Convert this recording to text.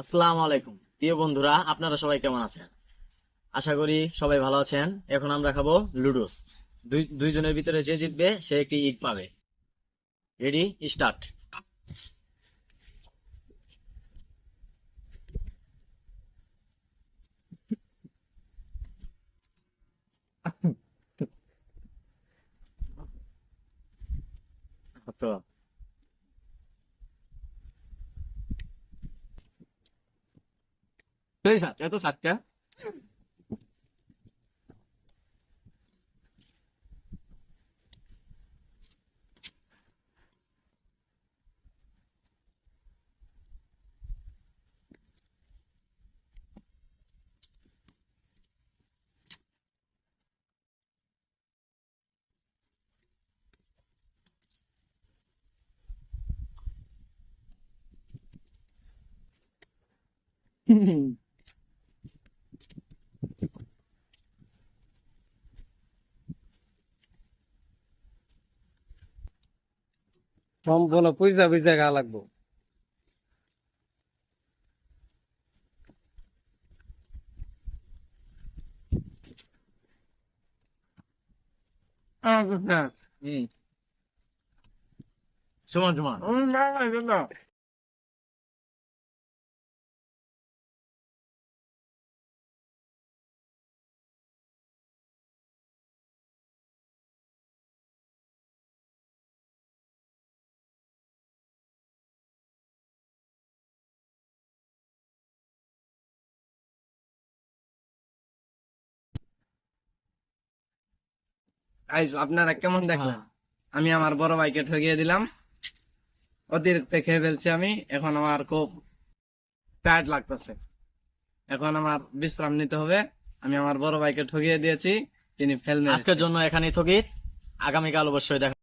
আসসালামু আলাইকুম। প্রিয় বন্ধুরা আপনারা সবাই কেমন আছেন? আশা করি সবাই ভালো আছেন। এখন আমরা খাব লুডোস। দুই দুইজনের ভিতরে যে জিতবে সে একটি ইট পাবে। রেডি স্টার্ট তো 저희 작자 또 작자 嗯 সম্পূর্ণ পয়সা পয়সা গা লাগবো? হুম। সমান সমান। আপনারা কেমন দেখলেন? আমি আমার বড় ভাইকে ঠকিয়ে দিলাম। অতিরিক্ত খেয়ে ফেলছি আমি। এখন আমার খুব টায়ার্ড লাগতেছে। এখন আমার বিশ্রাম নিতে হবে। আমি আমার বড় ভাইকে ঠকিয়ে দিয়েছি। তিনি ফেলবেন। আজকের জন্য এখানেই ঠকির আগামীকাল অবশ্যই দেখা